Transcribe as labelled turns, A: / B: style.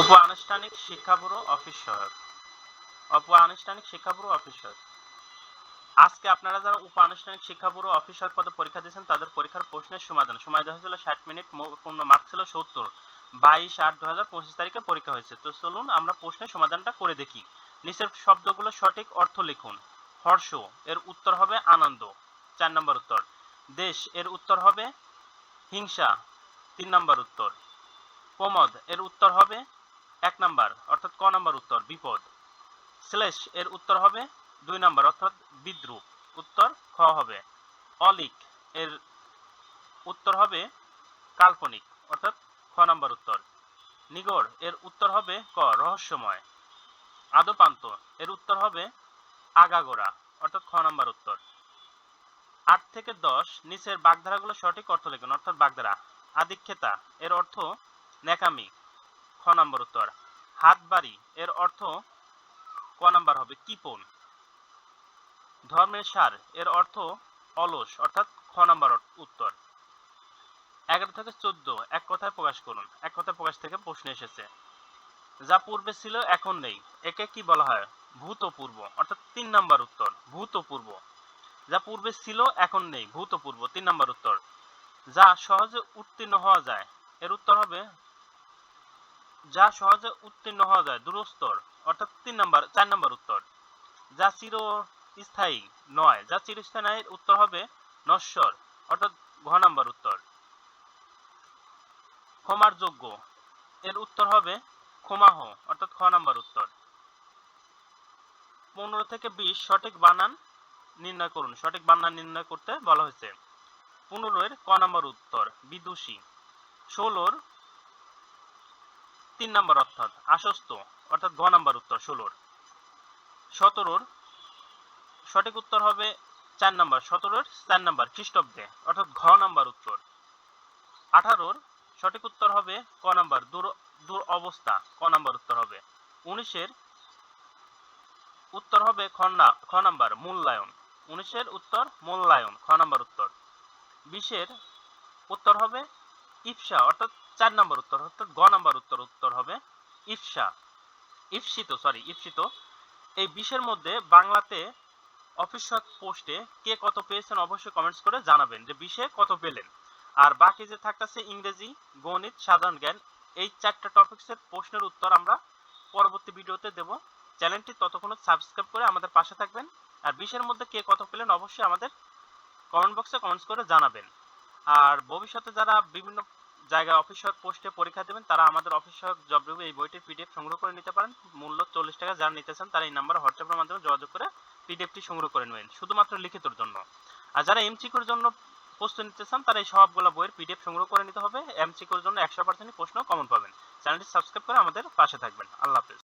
A: উপ আনুষ্ঠানিক শিক্ষা ব্যুরো অফিস উপ আনুষ্ঠানিক শিক্ষা ব্যুরো অফিস আজকে আপনারা যারা উপ আনুষ্ঠানিক শিক্ষা ব্যুরো অফিস পদে পরীক্ষা দিয়েছেন, তাদের পরীক্ষার প্রশ্নের সমাধান। সময় দেওয়া হয়েছিল ষাট মিনিট পূর্ণ মার্ক ছিল সত্তর। বাইশ আট দু হাজার পঁচিশ তারিখে পরীক্ষা হয়েছে। তো চলুন আমরা প্রশ্নের সমাধানটা করে দেখি। নিচের শব্দগুলো সঠিক অর্থ লিখুন। হর্ষ, এর উত্তর হবে আনন্দ। চার নম্বর উত্তর। দেশ, এর উত্তর হবে হিংসা। তিন নম্বর উত্তর। প্রমদ, এর উত্তর হবে এক নাম্বার, অর্থাৎ ক নাম্বার উত্তর, বিপদ। শ্লেষ, এর উত্তর হবে দুই নাম্বার, অর্থাৎ বিদ্রুপ। উত্তর খ হবে অলিক, এর উত্তর হবে কাল্পনিক, অর্থাৎ খ নাম্বার উত্তর। নিগড়, এর উত্তর হবে ক, রহস্যময়। আদপান্ত, এর উত্তর হবে আগাগোড়া, অর্থাৎ খ নাম্বার উত্তর। আট থেকে দশ, নিচের বাগধারাগুলো সঠিক অর্থ লিখুন, অর্থাৎ বাগধারা। আদিক্ষেতা, এর অর্থ নেকামি খ নাম্বার উত্তর। হাত বাড়ি এর অর্থ ক নাম্বার হবে কিপন। ধর্মের সার, এর অর্থ অলস, অর্থাৎ খ নাম্বার উত্তর। এগারো থেকে চোদ্দ, এক কথায় প্রকাশ করুন। এক কথায় প্রকাশ থেকে প্রশ্ন এসেছে। যা পূর্বে ছিল, এখন নেই। একে কি বলা হয়? ভূতপূর্ব অর্থাৎ তিন নাম্বার উত্তর। ভূতপূর্ব যা পূর্বে ছিল, এখন নেই। ভূতপূর্ব তিন নাম্বার উত্তর। যা সহজে উত্তীর্ণ হওয়া যায়। এর উত্তর হবে যা সহজে উত্তীর্ণ হওয়া যায় দূরস্তর অর্থাৎ তিন নাম্বার, চার নাম্বার উত্তর। যা চিরস্থায়ী নয়, যা চিরস্থায়ী উত্তর হবে নশ্বর, অর্থাৎ ঘ নাম্বার উত্তর। ক্ষমার যোগ্য, এর উত্তর হবে ক্ষমাহ, অর্থাৎ খ নাম্বার উত্তর। পনেরো থেকে বিশ, সঠিক বানান নির্ণয় করুন, সঠিক বানান নির্ণয় করতে বলা হয়েছে। পনেরোর ক নাম্বার উত্তর, বিদুষী। ষোলোর তিন নাম্বার অর্থাৎ আশ্বস্ত, অর্থাৎ ঘ নাম্বার উত্তর, ষোলোর। সতেরোর, সঠিক উত্তর হবে চার নাম্বার, সতেরোর চার নাম্বার, খ্রিস্টাব্দে, অর্থাৎ ঘ নাম্বার উত্তর। আঠারোর, সঠিক উত্তর হবে ক নাম্বার, দূর দূর অবস্থা, ক নম্বর উত্তর হবে। উনিশের উত্তর হবে খ নাম্বার, মূল্যায়ন। উনিশের উত্তর মূল্যায়ন, খ নাম্বার উত্তর। বিশের উত্তর হবে ইফসা অর্থাৎ চার নাম্বার উত্তর, অর্থাৎ গ নাম্বার উত্তর উত্তর হবে ইফসা ইফসিত সরি ইফসিত এই বিশের মধ্যে বাংলাতে অফিসিয়াল পোস্টে কে কত পেয়েছেন অবশ্যই কমেন্টস করে জানাবেন, যে বিশে কত পেলেন। আর বাকি যে থাকতেছে ইংরেজি, গণিত, সাধারণ জ্ঞান, এই চারটা টপিকসের প্রশ্নের উত্তর আমরা পরবর্তী ভিডিওতে দেব। চ্যানেলটি ততক্ষণ সাবস্ক্রাইব করে আমাদের পাশে থাকবেন। আর বিশের মধ্যে কে কত পেলেন অবশ্যই আমাদের কমেন্ট বক্সে কমেন্টস করে জানাবেন। আর ভবিষ্যতে যারা বিভিন্ন জায়গায় অফিস সহায়ক পোস্টে পরীক্ষা দেবেন, তারা আমাদের অফিস সহায়ক জব রিভিউ এই বইটির পিডিএফ সংগ্রহ করে নিতে পারেন। মূল্য চল্লিশ টাকা যারা নিতে চান, তারা এই নাম্বারে হোয়াটসঅ্যাপের মাধ্যমে যোগাযোগ করে পিডিএফটি সংগ্রহ করে নেবেন, শুধুমাত্র লিখিতর জন্য। আর যারা এমসিকিউর জন্য প্রস্তুতি নিতে চান, তারা এই সবগুলো বইয়ের পিডিএফ সংগ্রহ করে নিতে হবে। এমসিকিউর জন্য একশো পার্সেন্ট প্রশ্ন কমন পাবেন। চ্যানেলটি সাবস্ক্রাইব করে আমাদের পাশে থাকবেন। আল্লাহ হাফেজ।